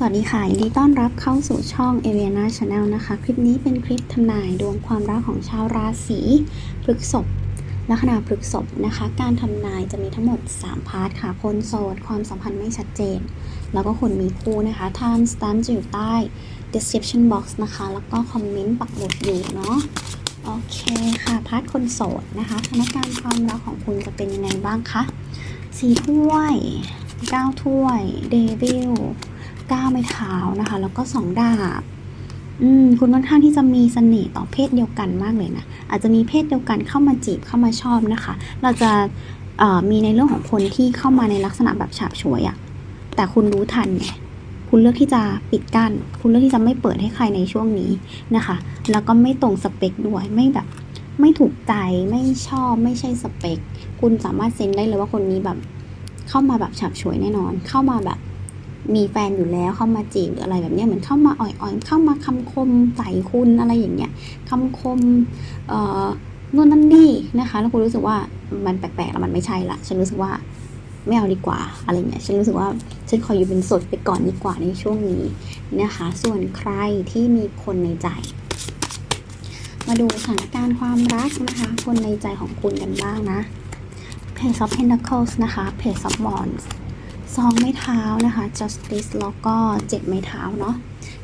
สวัสดีค่ะยินดีต้อนรับเข้าสู่ช่อง a v i a n a Channel นะคะ คลิปนี้เป็นคลิปทำนายดวงความรักของชาวราศีพฤษภลัคนาพฤษภนะคะ การทำนายจะมีทั้งหมด 3 พาร์ทค่ะ คนโสด ความสัมพันธ์ไม่ชัดเจน แล้วก็คนมีคู่นะคะ time stamp จะอยู่ใต้ description box นะคะ แล้วก็คอมเมนต์ปักหมุดอยู่เนาะ โอเคค่ะ พาร์ทคนโสดนะคะสถานการณ์ความรักของคุณจะเป็นยังไงบ้างคะสี่ถ้วยเก้าถ้วย เดวิล ก้าไม้เท้านะคะ แล้วก็สองดาบอืมคุณค่อนข้างที่จะมีเสน่ห์ต่อเพศเดียวกันมากเลยนะ อาจจะมีเพศเดียวกันเข้ามาจีบเข้ามาชอบนะคะ เราจะมีในเรื่องของคนที่เข้ามาในลักษณะแบบฉาบฉวยอะแต่คุณรู้ทันไงคุณเลือกที่จะปิดกัน้น คุณเลือกที่จะไม่เปิดให้ใครในช่วงนี้นะคะ แล้วก็ไม่ตรงสเปคด้วย ไม่แบบ ไม่ถูกใจ ไม่ชอบ ไม่ใช่สเปค คุณสามารถเซ็นได้เลยว่าคนนี้แบบ เข้ามาแบบฉาบฉวยแน่นอน เข้ามาแบบ มีแฟนอยู่แล้วเข้ามาจีบหรืออะไรแบบนี้เหมือนเข้ามาอ่อยๆ เข้ามาคำคมใส่คุณอะไรอย่างเงี้ยคำคมเอ่อนู่นนั่นนี่นะคะ แล้วคุณรู้สึกว่ามันแปลกๆแล้วมันไม่ใช่ละฉันรู้สึกว่าไม่เอาดีกว่าอะไรเงี้ยฉันรู้สึกว่าฉันขออยู่เป็นสดไปก่อนดีกว่าในช่วงนี้นะคะ ส่วนใครที่มีคนในใจ มาดูสถานการณ์ความรักนะคะ คนในใจของคุณกันบ้างนะ Page of Pentacles นะคะ Page of Wands ซองไม้เท้านะคะ justice แล้วก็เจ็ดไม้เท้าเนาะ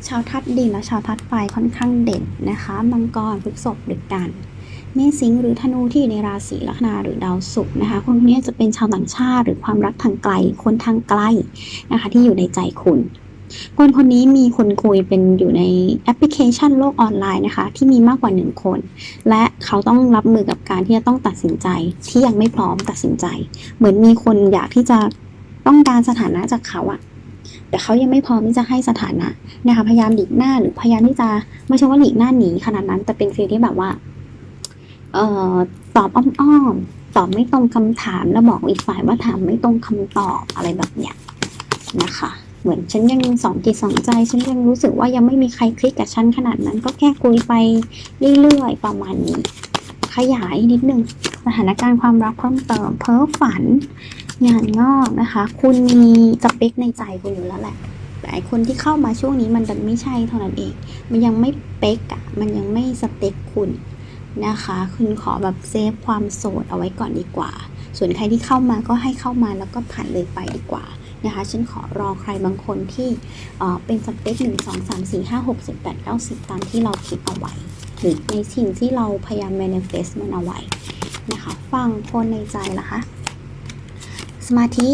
ชาวทัดดินและชาวทัดไฟค่อนข้างเด่นนะคะมังกรพฤษภดึกกันเมษสิงหรือธนูที่อยู่ในราศีลัคนาหรือดาวศุกร์นะคะ คนคนนี้จะเป็นชาวต่างชาติหรือความรักทางไกลคนทางไกลนะคะ ที่อยู่ในใจคุณคนคนนี้มีคนคุยเป็นอยู่ในแอปพลิเคชันโลกออนไลน์นะคะ ที่มีมากกว่าหนึ่งคน และเขาต้องรับมือกับการที่จะต้องตัดสินใจที่ยังไม่พร้อมตัดสินใจ เหมือนมีคนอยากที่จะ ต้องการสถานะจากเขาอะแต่เขายังไม่พร้อมที่จะให้สถานะนะคะพยายามหลีกหน้าหรือพยายามที่จะไม่ใช่ว่าหลีกหน้าหนีขนาดนั้น แต่เป็นฟีลที่แบบว่าเอ่อตอบอ้อมๆตอบไม่ตรงคำถามแล้วบอกอีกฝ่ายว่าถามไม่ตรงคำตอบอะไรแบบเนี้ยนะคะ เหมือนฉันยังสองจิตสองใจ ฉันยังรู้สึกว่ายังไม่มีใครคลิกกับฉันขนาดนั้น ก็แค่คุยไปเรื่อยๆประมาณนี้ ขยายนิดนึงสถานการณ์ความรักเพิ่มเติม เพ้อฝัน งานงอกนะคะ คุณมีสเปคในใจคุณอยู่แล้วแหละแต่คนที่เข้ามาช่วงนี้มันดันไม่ใช่เท่านั้นเอง มันยังไม่เป๊กอะมันยังไม่สเปคคุณนะคะ คุณขอแบบเซฟความโสดเอาไว้ก่อนดีกว่า ส่วนใครที่เข้ามาก็ให้เข้ามาแล้วก็ผ่านเลยไปดีกว่านะคะ ฉันขอรอใครบางคนที่เป็นสเปคหนึ่งสองสามสี่ห้าหกเจ็ดแปดเก้าสิบตามที่เราคิดเอาไว้ หรือในสิ่งที่เราพยายาม manifest มันเอาไว้นะคะ ฟังคนในใจละคะ สมาธิ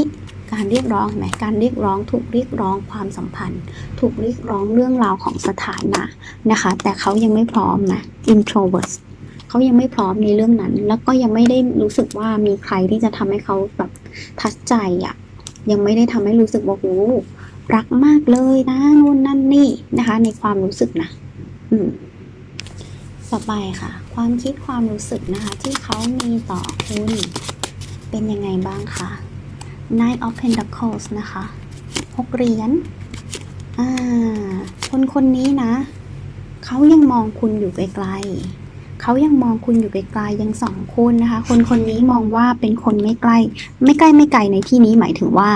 การเรียกร้องเห็นไหมการเรียกร้องถูกเรียกร้องความสัมพันธ์ ถูกเรียกร้องเรื่องราวของสถานะนะคะ แต่เขายังไม่พร้อมนะ introvert เขายังไม่พร้อมในเรื่องนั้น แล้วก็ยังไม่ได้รู้สึกว่ามีใครที่จะทำให้เขาแบบทัดใจอะ่ะยังไม่ได้ทำให้รู้สึกว่าโอ้รักมากเลยนะนู่นนั่นนี่นะคะ ในความรู้สึกนะ อืมต่อไปค่ะ ความคิดความรู้สึกนะคะ ที่เขามีต่อคุณเป็นยังไงบ้างคะ Nine of Pentacles นะคะหกเหรียญอ่าคนคนนี้นะ เขายังมองคุณอยู่ไกลๆเขายังมองคุณอยู่ไกลๆยังสองคุณนะคะ คนคนนี้มองว่าเป็นคนไม่ใกล้ ไม่ใกล้ไม่ไกลในที่นี้หมายถึงว่า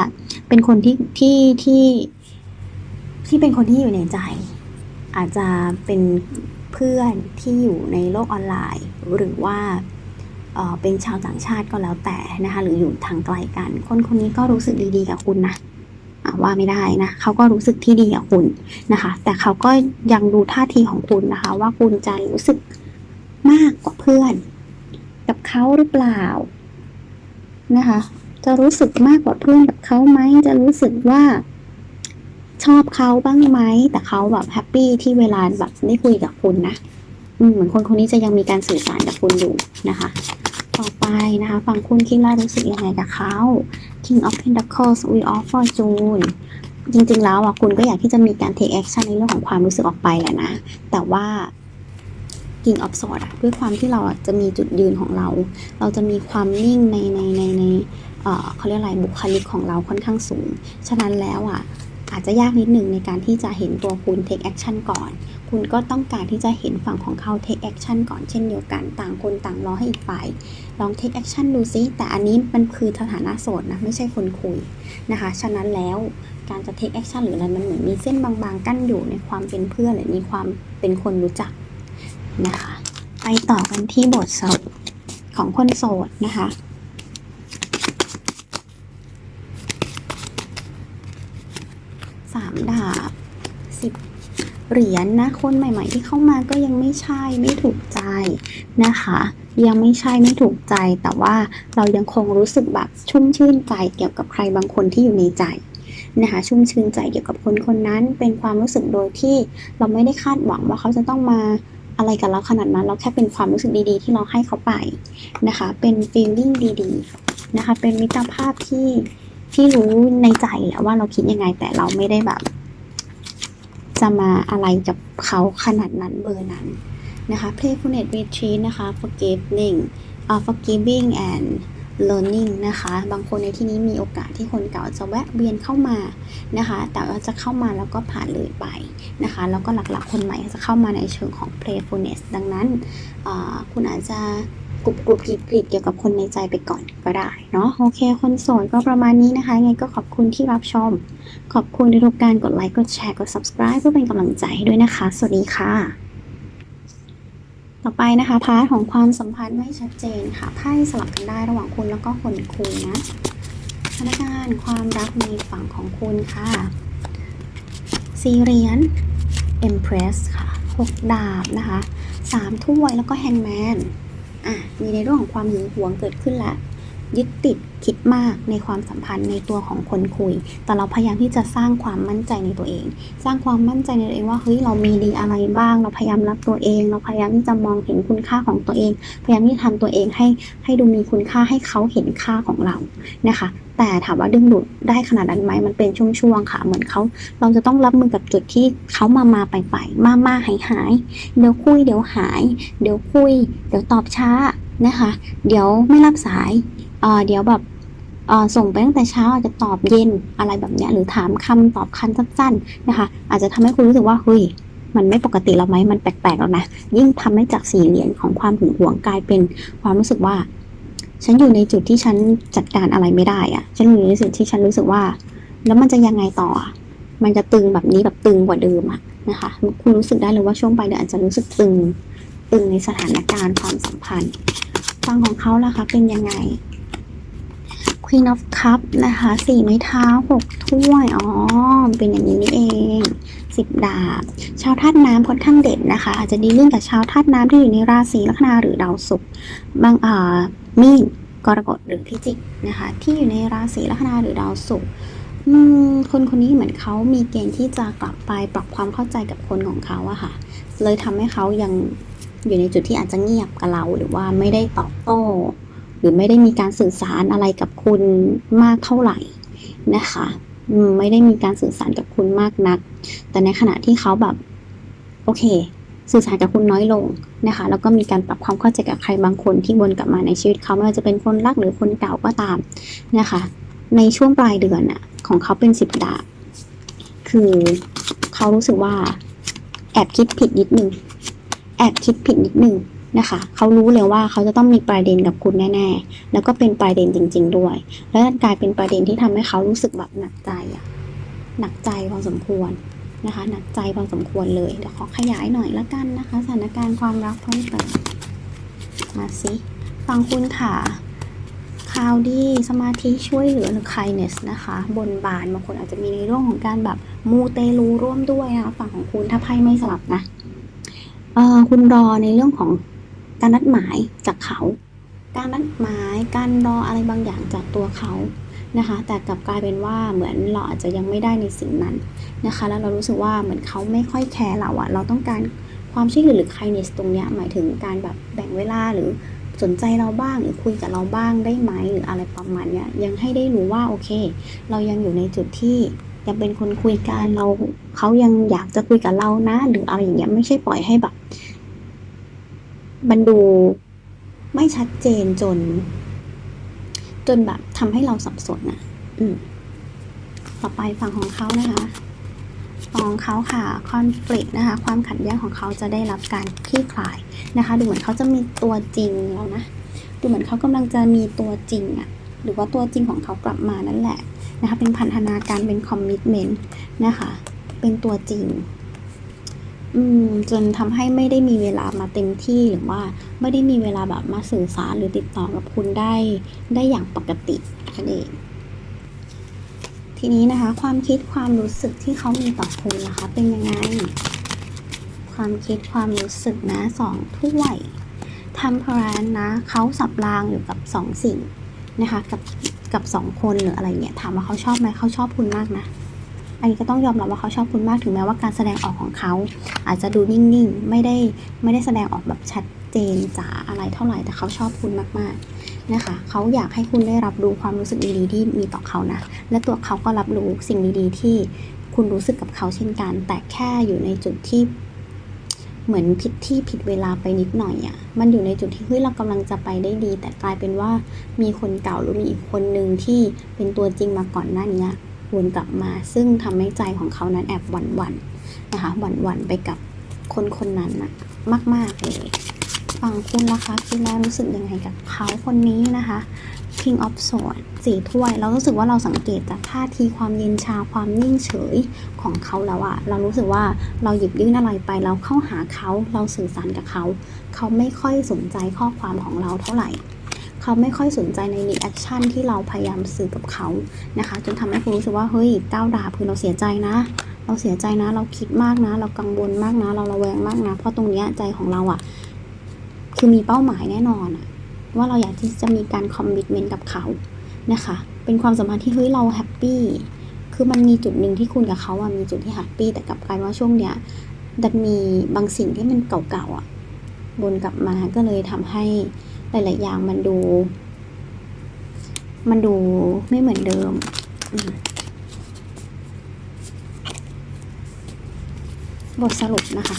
เป็นคนที่ที่ที่ที่เป็นคนที่อยู่ในใจ อาจจะเป็นเพื่อนที่อยู่ในโลกออนไลน์ หรือว่า เป็นชาวต่างชาติก็แล้วแต่นะคะ หรืออยู่ทางไกลกัน คนคนนี้ก็รู้สึกดีๆกับคุณนะว่าไม่ได้นะเขาก็รู้สึกที่ดีกับคุณนะคะ แต่เขาก็ยังดูท่าทีของคุณนะคะ ว่าคุณจะรู้สึกมากกว่าเพื่อน กับเขาหรือเปล่านะคะ จะรู้สึกมากกว่าเพื่อนกับเขาไหมจะรู้สึกว่าชอบเขาบ้างไหมแต่เขาแบบแฮปปี้ที่เวลาแบบได้คุยกับคุณนะอืมเหมือนคนคนนี้จะยังมีการสื่อสารกับคุณอยู่นะคะ ต่อไปนะคะฝั่งคุณคิดว่ารู้สึกยังไงกับเขา King of Pentacles Wheel of Fortune จริงๆแล้วอะคุณก็อยากที่จะมีการ take action ในเรื่องของความรู้สึกออกไปแหละนะ แต่ว่า King of Swords อะด้วยความที่เราจะมีจุดยืนของเรา เราจะมีความนิ่งในในในในเขาเรียกอะไรบุคลิกของเราค่อนข้างสูง ฉะนั้นแล้วอะ อาจจะยากนิดหนึ่งในการที่จะเห็นตัวคุณ take action ก่อน คุณก็ต้องการที่จะเห็นฝั่งของเขา take action ก่อนเช่นเดียวกัน ต่างคนต่างรอให้อีกฝ่าย ลอง take action ดูซิ แต่อันนี้มันคือสถานะโสดนะ ไม่ใช่คนคุยนะคะ ฉะนั้นแล้วการจะ take action หรืออะไรมันเหมือนมีเส้นบางๆ กั้นอยู่ในความเป็นเพื่อนหรือมีความเป็นคนรู้จักนะคะ ไปต่อกันที่บทสรุปของคนโสดนะคะ สาม ดาบสิบเหรียญนะคนใหม่ๆ ที่เข้ามาก็ยังไม่ใช่ไม่ถูกใจนะคะ ยังไม่ใช่ไม่ถูกใจ แต่ว่าเรายังคงรู้สึกแบบชุ่มชื่นใจเกี่ยวกับใครบางคนที่อยู่ในใจนะคะชุ่มชื่นใจเกี่ยวกับคนคนนั้นเป็นความรู้สึกโดยที่เราไม่ได้คาดหวังว่าเขาจะต้องมาอะไรกับเราขนาดนั้น เราแค่เป็นความรู้สึกดีๆ ที่เราให้เขาไปนะคะ เป็น feeling ดีๆนะคะ เป็นมิตรภาพที่ ที่รู้ในใจแหละว่าเราคิดยังไงแต่เราไม่ได้แบบ จะมาอะไรกับเขาขนาดนั้นเบอร์นั้นนะคะ playfulness retreat นะคะ forgiving เอ่อ forgiving and learning นะคะ บางคนในที่นี้มีโอกาสที่คนเก่าจะแวะเวียนเข้ามานะคะ แต่ว่าจะเข้ามาแล้วก็ผ่านเลยไปนะคะ แล้วก็หลักๆคนใหม่จะเข้ามาในเชิงของ playfulness ดังนั้นคุณอาจจะ กรุบกรุบกริบกริบเกี่ยวกับคนในใจไปก่อนก็ได้เนาะโอเค คนโสดก็ประมาณนี้นะคะยังไงก็ขอบคุณที่รับชม ขอบคุณในทุกการกดไลค์กดแชร์กด subscribe เพื่อเป็นกำลังใจให้ด้วยนะคะ สวัสดีค่ะ ต่อไปนะคะพาร์ทของความสัมพันธ์ไม่ชัดเจนค่ะไพ่สลับกันได้ระหว่างคุณแล้วก็คนคุยนะสถานการณ์ความรักในฝั่งของคุณค่ะซีเรียน Empress ค่ะหกดาบนะคะสามถ้วยแล้วก็แฮงแมน อะมีในเรื่องของความหึงหวงเกิดขึ้นละ ยึดติดคิดมากในความสัมพันธ์ในตัวของคนคุย แต่เราพยายามที่จะสร้างความมั่นใจในตัวเอง สร้างความมั่นใจในตัวเองว่าเฮ้ยเรามีดีอะไรบ้าง เราพยายามรับตัวเอง เราพยายามที่จะมองเห็นคุณค่าของตัวเอง พยายามที่จะทำตัวเองให้ให้ดูมีคุณค่าให้เขาเห็นค่าของเรานะคะ แต่ถามว่าดึงดูดได้ขนาดนั้นไหมมันเป็นช่วงๆค่ะ เหมือนเขาเราจะต้องรับมือกับจุดที่เขามามาไปไปมามาหายหายเดี๋ยวคุยเดี๋ยวหาย เดี๋ยวคุย เดี๋ยวตอบช้านะคะ เดี๋ยวไม่รับสายเออเดี๋ยวแบบส่งไปตั้งแต่เช้าอาจจะตอบเย็นอะไรแบบนี้หรือถามคำตอบคันสั้นๆนะคะ อาจจะทำให้คุณรู้สึกว่าเฮ้ยมันไม่ปกติแล้วไหมมันแปลกๆแล้วนะยิ่งทำให้จากสี่เหรียญของความหึงหวงกลายเป็นความรู้สึกว่า ฉันอยู่ในจุดที่ฉันจัดการอะไรไม่ได้อะฉันอยู่ในจุดที่ฉันรู้สึกว่า แล้วมันจะยังไงต่อ มันจะตึงแบบนี้แบบตึงกว่าเดิมอะนะคะ คุณรู้สึกได้เลยว่าช่วงปลายเดือนอาจจะรู้สึกตึง ตึงในสถานการณ์ความสัมพันธ์ฟังของเขาล่ะคะ เป็นยังไง Queen of Cup นะคะสี่ไม้เท้าหกถ้วย อ๋อ เป็นอย่างนี้นี่เองสิบดาบ ชาวธาตุน้ำค่อนข้างเด่นนะคะ อาจจะดีเรื่องกับชาวธาตุน้ำที่อยู่ในราศีลัคนาหรือดาวศุกร์บางอ่า มีนกรกฎหรือพิจิกนะคะที่อยู่ในราศีลัคนาหรือดาวศุกร์คนคนนี้เหมือนเขามีเกณฑ์ที่จะกลับไปปรับความเข้าใจกับคนของเขาอะค่ะ เลยทำให้เขายังอยู่ในจุดที่อาจจะเงียบกับเรา หรือว่าไม่ได้ตอบโต้ หรือไม่ได้มีการสื่อสารอะไรกับคุณมากเท่าไหร่นะคะไม่ได้มีการสื่อสารกับคุณมากนัก แต่ในขณะที่เขาแบบ โอเค สื่อสารกับคุณน้อยลงนะคะ แล้วก็มีการปรับความเข้าใจกับใครบางคนที่วนกลับมาในชีวิตเขาไม่ว่าจะเป็นคนรักหรือคนเก่าก็ตามนะคะ ในช่วงปลายเดือนน่ะของเขาเป็นสิบดาบคือเขารู้สึกว่าแอบคิดผิดนิดนึงแอบคิดผิดนิดนึงนะคะเขารู้เลยว่าเขาจะต้องมีประเด็นกับคุณแน่ ๆ แล้วก็เป็นประเด็นจริง ๆ ด้วย แล้วมันกลายเป็นประเด็นที่ทำให้เขารู้สึกแบบหนักใจอะหนักใจพอสมควร นะคะหนักใจพอสมควรเลยเดี๋ยวขอขยายหน่อยละกันนะคะ สถานการณ์ความรักเพิ่มเติมมาสิฟังคุณค่ะข่าวดีสมาธิช่วยเหลือหรือ kindness นะคะ บนบานบางคนอาจจะมีในเรื่องของการแบบมูเตลูร่วมด้วยนะคะฝั่งของคุณถ้าไพ่ไม่สลับนะเออคุณรอในเรื่องของการนัดหมายจากเขา การนัดหมายการรออะไรบางอย่างจากตัวเขา นะคะ แต่กลับกลายเป็นว่าเหมือนเราอาจจะยังไม่ได้ในสิ่งนั้นนะคะ แล้วเรารู้สึกว่าเหมือนเขาไม่ค่อยแคร์เราอะเราต้องการความช่วยเหลือหรือ kindness ตรงเนี้ยหมายถึงการแบบแบ่งเวลาหรือสนใจเราบ้างหรือคุยกับเราบ้างได้ไหมหรืออะไรประมาณเนี้ยยังให้ได้รู้ว่าโอเค เรายังอยู่ในจุดที่ยังเป็นคนคุยกันเราเขายังอยากจะคุยกับเรานะ หรืออะไรอย่างเงี้ยไม่ใช่ปล่อยให้แบบมันดูไม่ชัดเจนจน จนแบบทำให้เราสับสนนะอืมต่อไปฝั่งของเขานะคะฟองเขาค่ะคอน FLICT นะคะ ความขัดแย้งของเขาจะได้รับการคลี่คลายนะคะ ดูเหมือนเขาจะมีตัวจริงแล้วนะ ดูเหมือนเขากำลังจะมีตัวจริงอะหรือว่าตัวจริงของเขากลับมานั่นแหละนะคะ เป็นพันธนาการเป็นคอมมิชเมนต์นะคะ เป็นตัวจริง อืมจนทำให้ไม่ได้มีเวลามาเต็มที่หรือว่า ไม่ได้มีเวลาแบบมาสื่อสารหรือติดต่อกับคุณได้ได้อย่างปกตินั่นเองทีนี้นะคะ ความคิดความรู้สึกที่เขามีต่อคุณนะคะ เป็นยังไง ความคิดความรู้สึกนะสองถ้วยทำพรานนะเขาสับรางอยู่กับสองสิ่งนะคะ กับกับสองคนหรืออะไรเนี่ยถามว่าเขาชอบไหมเขาชอบคุณมากนะ อันนี้ก็ต้องยอมรับว่าเขาชอบคุณมากถึงแม้ว่าการแสดงออกของเขา อาจจะดูนิ่งๆ ไม่ได้ไม่ได้แสดงออกแบบชัดเจนจ๋าอะไรเท่าไหร่แต่เขาชอบคุณมากๆนะคะเขาอยากให้คุณได้รับรู้ความรู้สึกดีๆที่มีต่อเขานะ และตัวเขาก็รับรู้สิ่งดีๆ ที่คุณรู้สึกกับเขาเช่นกัน แต่แค่อยู่ในจุดที่เหมือนผิดที่ผิดเวลาไปนิดหน่อยอะ่ะ มันอยู่ในจุดที่เฮ้ยเรากำลังจะไปได้ดี แต่กลายเป็นว่ามีคนเก่าหรือมีอีกคนหนึ่งที่เป็นตัวจริงมาก่อนหน้านี้ วนกลับมา ซึ่งทำให้ใจของเขานั้นแอบหวั่นหวั่นๆนะคะหวั่นหวั่นๆไปกับคนคนนั้นนะมาก ๆ เลยฝั่งคุณล่ะคะคิดแล้วรู้สึกยังไงกับเขาคนนี้นะคะ King of Swords สี่ถ้วย เรารู้สึกว่าเราสังเกตจากท่าทีความเย็นชาความนิ่งเฉยของเขาแล้วอะเรารู้สึกว่าเราหยิบยื่นอะไรไปเราเข้าหาเขาเราสื่อสารกับเขา เขาไม่ค่อยสนใจข้อความของเราเท่าไหร่ เขาไม่ค่อยสนใจในรีแอคชั่นที่เราพยายามสื่อกับเขานะคะ จนทำให้คุณรู้สึกว่าเฮ้ยก้าวดาบคือเราเสียใจนะ เราเสียใจนะ เราคิดมากนะ เรากังวลมากนะ เราระแวงมากนะ เพราะตรงนี้ใจของเราอะคือมีเป้าหมายแน่นอนอะว่าเราอยากที่จะมีการคอมมิชเมนต์กับเขานะคะ เป็นความสัมพันธ์ที่เฮ้ยเราแฮปปี้คือมันมีจุดหนึ่งที่คุณกับเขาอะมีจุดที่แฮปปี้แต่กลับกลายว่าช่วงเนี้ยดันมีบางสิ่งที่มันเก่าๆอะวนกลับมาก็เลยทำให้ หลาย ๆ อย่างมันดู มันดูไม่เหมือนเดิมบทสรุปนะคะ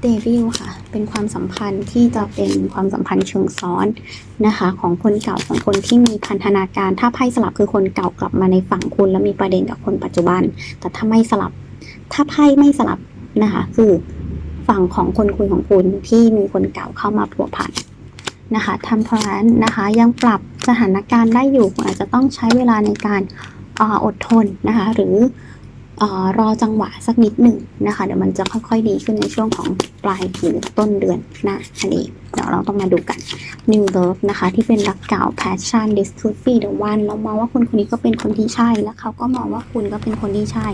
เดวิลค่ะ เป็นความสัมพันธ์ที่จะเป็นความสัมพันธ์เชิงซ้อนนะคะ ของคนเก่าของคนที่มีพันธนาการ ถ้าไพ่สลับคือคนเก่ากลับมาในฝั่งคุณแล้วมีประเด็นกับคนปัจจุบัน แต่ถ้าไม่สลับ ถ้าไพ่ไม่สลับนะคะ คือ ฝั่งของคนคุยของคุณที่มีคนเก่าเข้ามาผัวพันนะคะทำพลานนะคะยังปรับสถานการณ์ได้อยู่อาจจะต้องใช้เวลาในการอดทนนะคะหรืออรอจังหวะสักนิดหนึ่งนะคะ เดี๋ยวมันจะค่อยๆดีขึ้นในช่วงของปลายหรือต้นเดือนหน้าอันนี้เดี๋ยวเราต้องมาดูกัน New Love นะคะ ที่เป็นรักเก่า Passion This could be the one เรามองว่าคนคนนี้ก็เป็นคนที่ใช่ และเขาก็มองว่าคุณก็เป็นคนที่ใช่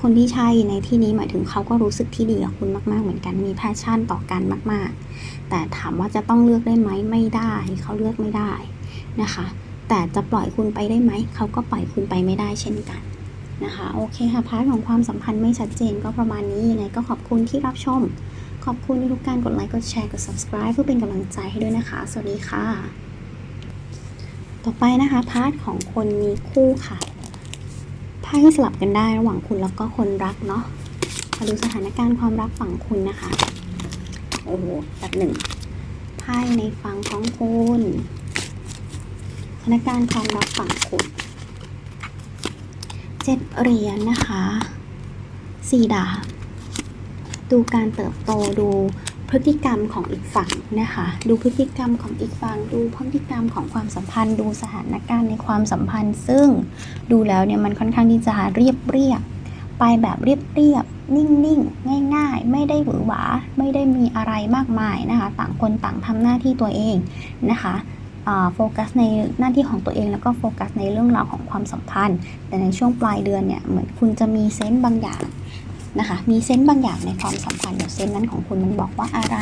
คนที่ใช่ในที่นี้หมายถึงเขาก็รู้สึกที่ดีกับคุณมากๆเหมือนกันมี passion ต่อกันมาก ๆ แต่ถามว่าจะต้องเลือกได้ไหมไม่ได้เขาเลือกไม่ได้นะคะ แต่จะปล่อยคุณไปได้ไหมเขาก็ปล่อยคุณไปไม่ได้เช่นกันนะคะโอเคค่ะพาร์ทของความสัมพันธ์ไม่ชัดเจนก็ประมาณนี้ยังไงก็ขอบคุณที่รับชม ขอบคุณทุกการกดไลค์กดแชร์กด subscribe เพื่อเป็นกำลังใจให้ด้วยนะคะ สวัสดีค่ะ ต่อไปนะคะพาร์ทของคนมีคู่ค่ะ ไพ่สลับกันได้ระหว่างคุณแล้วก็คนรักเนาะมาดูสถานการณ์ความรักฝั่งคุณนะคะ โอ้โหแบบหนึ่งไพ่ในฝั่งของคุณสถานการณ์ความรักฝั่งคุณเจ็ดเหรียญนะคะสี่ดาบดูการเติบโตดู พฤติกรรมของอีกฝั่งนะคะ ดูพฤติกรรมของอีกฝั่ง ดูพฤติกรรมของความสัมพันธ์ ดูสถานการณ์ในความสัมพันธ์ ซึ่งดูแล้วเนี่ยมันค่อนข้างที่จะเรียบเรียบไปแบบเรียบเรียบนิ่งๆ ง่าย ๆ ไม่ได้หวือหวา ไม่ได้มีอะไรมากมายนะคะ ต่างคนต่างทำหน้าที่ตัวเองนะคะโฟกัสในหน้าที่ของตัวเองแล้วก็โฟกัสในเรื่องราวของความสัมพันธ์ แต่ในช่วงปลายเดือนเนี่ยเหมือนคุณจะมีเซนต์บางอย่าง นะคะ มีเซนต์บางอย่างในความสัมพันธ์เดี๋ยวเซนต์นั้นของคุณมันบอกว่าอะไร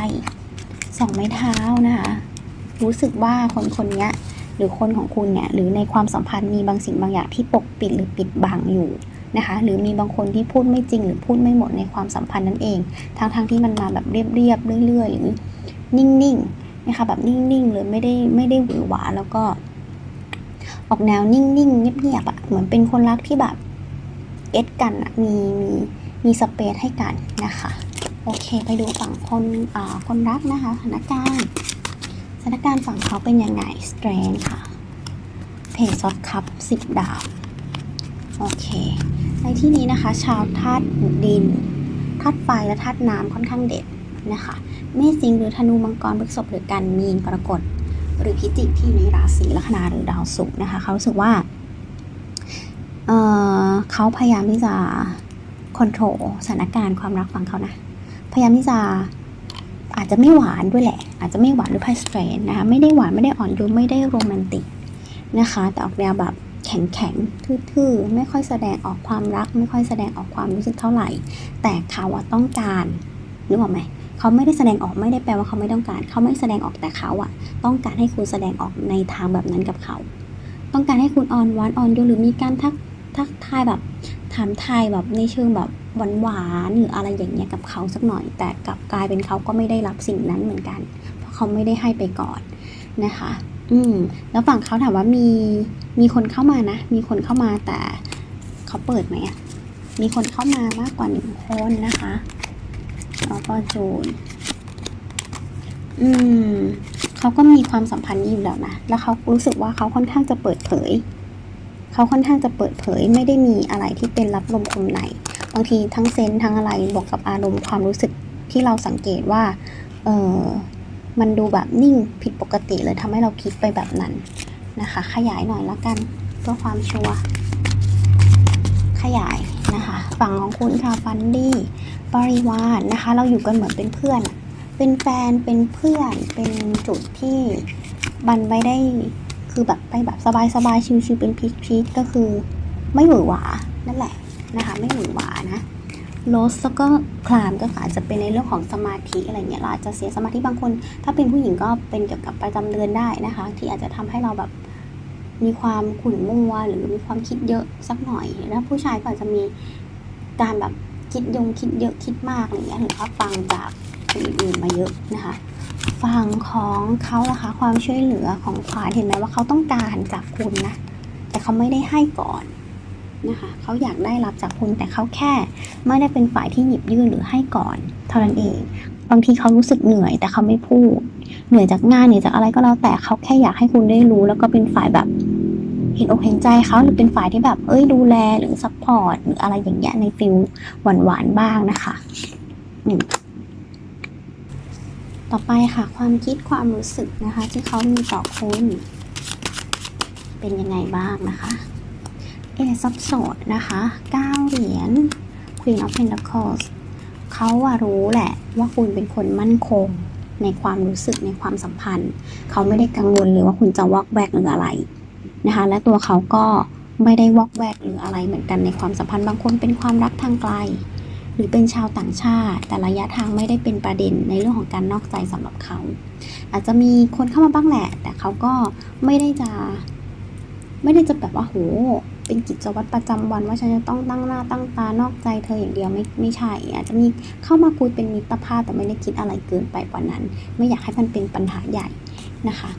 สองไม้เท้านะคะ รู้สึกว่าคนคนนี้หรือคนของคุณเนี่ยหรือในความสัมพันธ์มีบางสิ่งบางอย่างที่ปกปิดหรือปิดบังอยู่นะคะ หรือมีบางคนที่พูดไม่จริง หรือพูดไม่หมดในความสัมพันธ์นั่นเอง ทั้งๆทที่มันมาแบบเรียบๆเรื่อยๆ หรือนิ่งๆนะคะแบบนิ่งๆเลยไม่ได้ไม่ได้หวือหวาแล้วก็ออกแนวนิ่งๆเงียบๆอะ่ะเหมือนเป็นคนรักที่แบบเอ็ดกันอะมีมี มีสเปซให้กันนะคะ โอเค ไปดูฝั่งคนคนรักนะคะสถานการณ์สถานการณ์ฝั่งเขาเป็นยังไง strength ค่ะเพจซอฟคัพสิบดาบโอเค ในที่นี้นะคะ ชาวธาตุดินธาตุไฟและธาตุน้ำค่อนข้างเด็ดนะคะเมษสิงหรือธนูมังกรพฤษภหรือกันมีนกรกฎหรือพิจิกที่ในราศีลัคนาหรือดาวศุกร์นะคะเขารู้สึกว่าเเขาพยายามที่จะ ค o n t r o l สถานการณ์ความรักฝั่งเขานะ พยายามที่จะอาจจะไม่หวานด้วยแหละ อาจจะไม่หวานด้วยไพ่สเตรนนะคะไม่ได้หวานไม่ได้อ่อนโยนไม่ได้โรแมนติกนะคะ แต่ออกแนวแบบแข็งแข็งทื่อๆ ไม่ค่อยแสดงออกความรัก ไม่ค่อยแสดงออกความรู้สึกเท่าไหร่ แต่เขาอะต้องการนึกออกไหมเขาไม่ได้แสดงออกไม่ได้แปลว่าเขาไม่ต้องการ เขาไม่แสดงออกแต่เขาอะต้องการให้คุณแสดงออกในทางแบบนั้นกับเขา ต้องการให้คุณอ่อนหวานอ่อนโยนหรือมีการทักทักทายแบบ ถามไทยแบบในเชิงแบบหวานๆหรืออะไรอย่างเงี้ยกับเขาสักหน่อย แต่กลับกลายเป็นเขาก็ไม่ได้รับสิ่งนั้นเหมือนกัน เพราะเขาไม่ได้ให้ไปก่อนนะคะ อืมแล้วฝั่งเขาถามว่ามีมีคนเข้ามานะ มีคนเข้ามาแต่เขาเปิดไหมอะมีคนเข้ามามากกว่าหนึ่งคนนะคะแล้วก็จูนอืมเขาก็มีความสัมพันธ์นี้อยู่แล้วนะ แล้วเขารู้สึกว่าเขาค่อนข้างจะเปิดเผย เขาค่อนข้างจะเปิดเผยไม่ได้มีอะไรที่เป็นรับลมคมในบางทีทั้งเซนทั้งอะไรบวกกับอารมณ์ความรู้สึกที่เราสังเกตว่าเออมันดูแบบนิ่งผิดปกติเลยทำให้เราคิดไปแบบนั้นนะคะ ขยายหน่อยละกันเพื่อความชัวร์ขยายนะคะ ฝั่งของคุณค่ะฟันดี้บริวารนะคะ เราอยู่กันเหมือนเป็นเพื่อน เป็นแฟนเป็นเพื่อนเป็นจุดที่บันไม่ได้ คือแบบไปแบบสบายๆชิลๆเป็นพีคพีคก็คือ ไม่หวือหวานั่นแหละนะคะ ไม่หวือหวานะโลสแล้วก็คลามก็อาจจะเป็นในเรื่องของสมาธิอะไรเงี้ยเราอาจจะเสียสมาธิบางคน ถ้าเป็นผู้หญิงก็เป็นเกี่ยวกับประจำเดือนได้นะคะ ที่อาจจะทำให้เราแบบมีความขุ่นมัวหรือมีความคิดเยอะสักหน่อยแล้วผู้ชายก็อาจจะมีการแบบคิดยงคิดเยอะคิดมากอะไรเงี้ยหรือว่าฟังจากคนอื่นมาเยอะนะคะ ฝั่งของเขาล่ะคะความช่วยเหลือของขวานเห็นไหมว่าเขาต้องการจากคุณนะ แต่เขาไม่ได้ให้ก่อนนะคะเขาอยากได้รับจากคุณแต่เขาแค่ ไม่ได้เป็นฝ่ายที่หยิบยื่นหรือให้ก่อน เท่านั้นเอง บางทีเขารู้สึกเหนื่อยแต่เขาไม่พูด เหนื่อยจากงานเหนื่อยจากอะไรก็แล้วแต่เขาแค่อยากให้คุณได้รู้ แล้วก็เป็นฝ่ายแบบ เห็นอกเห็นใจเขาหรือเป็นฝ่ายที่แบบ เอ้ยดูแลหรือซัพพอร์ตหรืออะไรอย่างเงี้ยในฟิลหวานๆบ้างนะคะ อืม ต่อไปค่ะความคิดความรู้สึกนะคะ ที่เขามีต่อคุณเป็นยังไงบ้างนะคะเอซับโซดนะคะ9เหรียญ Queen of Pentacles เขาอะรู้แหละว่าคุณเป็นคนมั่นคงในความรู้สึกในความสัมพันธ์ เขาไม่ได้กังวลเลยว่าคุณจะวอกแวกหรืออะไรนะคะ และตัวเขาก็ไม่ได้วอกแวกหรืออะไรเหมือนกันในความสัมพันธ์บางคนเป็นความรักทางไกล หรือเป็นชาวต่างชาติ แต่ระยะทางไม่ได้เป็นประเด็นในเรื่องของการนอกใจสำหรับเขา อาจจะมีคนเข้ามาบ้างแหละ แต่เขาก็ไม่ได้จะ ไม่ได้จะแบบว่าโหเป็นกิจวัตรประจำวันว่าฉันจะต้องตั้งหน้าตั้งตานอกใจเธออย่างเดียวไม่ไม่ใช่อาจจะมีเข้ามาคุยเป็นมิตรภาพแต่ไม่ได้คิดอะไรเกินไปกว่านั้น ไม่อยากให้มันเป็นปัญหาใหญ่นะคะ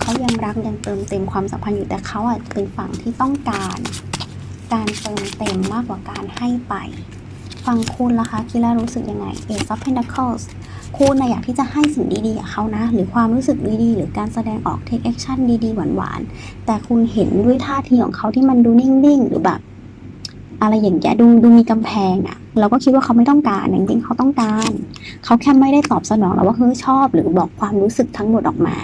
เขายังรักยังเติมเต็มความสัมพันธ์อยู่แต่เขาอาจจะเป็นฝั่งที่ต้องการ การเติมเต็มมากกว่าการให้ไป ฟังคุณล่ะคะคิดแล้วรู้สึกยังไง Ace of Pentacles คุณนะอยากที่จะให้สิ่งดีๆกับเขานะ หรือความรู้สึกดีๆ หรือการแสดงออก take action ดีๆ หวานๆ แต่คุณเห็นด้วยท่าทีของเขาที่มันดูนิ่งๆ หรือแบบ อะไรอย่างเงี้ยดูดูมีกำแพงอะเราก็คิดว่าเขาไม่ต้องการจริงๆเขาต้องการ เขาแค่ไม่ได้ตอบสนองเราว่าเฮ้ยชอบหรือบอกความรู้สึกทั้งหมดออกมา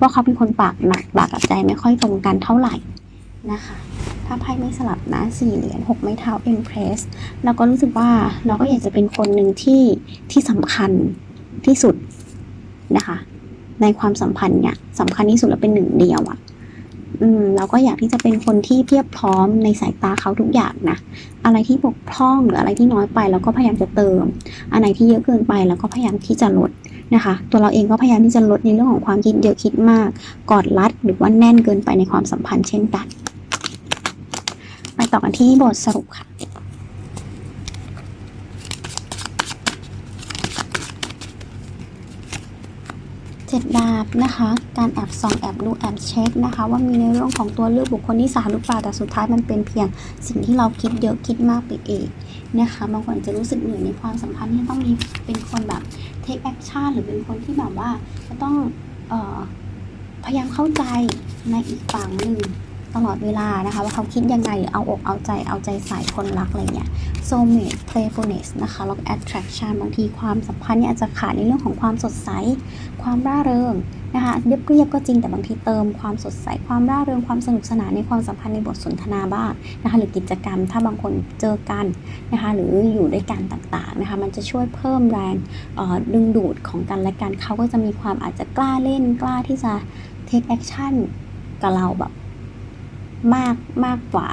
ว่าเขาเป็นคนปากหนักปากกับใจไม่ค่อยตรงกันเท่าไหร่นะคะ ถ้าไพ่ไม่สลับนะสี่เหรียญหกไม้เท้า Empress เราก็รู้สึกว่าเราก็อยากจะเป็นคนหนึ่งที่ที่สำคัญที่สุดนะคะ ในความสัมพันธ์เนี่ยสำคัญที่สุดแล้วเป็นหนึ่งเดียวอะ่ะอืมเราก็อยากที่จะเป็นคนที่เพียบพร้อมในสายตาเขาทุกอย่างนะ อะไรที่บกพร่องหรืออะไรที่น้อยไปเราก็พยายามจะเติม อันไหนที่เยอะเกินไปเราก็พยายามที่จะลดนะคะ ตัวเราเองก็พยายามที่จะลดในเรื่องของความคิดเยอะคิดมาก กอดรัดหรือว่าแน่นเกินไปในความสัมพันธ์เช่นกัน ต่อกันที่บทสรุปค่ะเจ็ดดาบนะคะ การแอบส่องแอบดูแอบเช็คนะคะ ว่ามีในเรื่องของตัวเลือกบุคคลที่สามหรือเปล่าแต่สุดท้ายมันเป็นเพียงสิ่งที่เราคิดเยอะคิดมากไปเองนะคะบางคนจะรู้สึกเหนื่อยในความสัมพันธ์ที่ต้องมีเป็นคนแบบ take action หรือเป็นคนที่แบบว่าจะต้องออพยายามเข้าใจในอีกฝั่งหนึ่ง ตลอดเวลานะคะ ว่าเขาคิดยังไงหรือเอาอกเอาใจเอาใจใส่คนรักอะไรเงี้ย soulmate playfulness นะคะ แล้ว attraction บางทีความสัมพันธ์เนี่ยอาจจะขาดในเรื่องของความสดใส ความร่าเริงนะคะเรียบๆก็จริงแต่บางทีเติมความสดใส ความร่าเริงความสนุกสนานในความสัมพันธ์ในบทสนทนาบ้างนะคะหรือกิจกรรมถ้าบางคนเจอกันนะคะหรืออยู่ด้วยกันต่างๆนะคะมันจะช่วยเพิ่มแรงออดึงดูดของกันและกันเขาก็จะมีความอาจจะกล้าเล่นกล้าที่จะ take action กับเราแบบ มากมากกว่า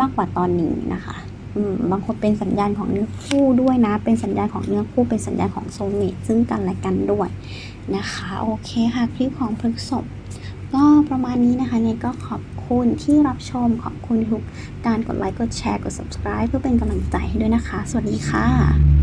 มากกว่าตอนนี้นะคะอืมบางคนเป็นสัญญาณของเนื้อคู่ด้วยนะ เป็นสัญญาณของเนื้อคู่ เป็นสัญญาณของโซเมตซึ่งกันและกันด้วยนะคะ โอเคค่ะ คลิปของพฤกษบก็ประมาณนี้นะคะไงก็ขอบคุณที่รับชม ขอบคุณทุกการกดไลค์ กดแชร์ กด subscribe เพื่อเป็นกำลังใจให้ด้วยนะคะ สวัสดีค่ะ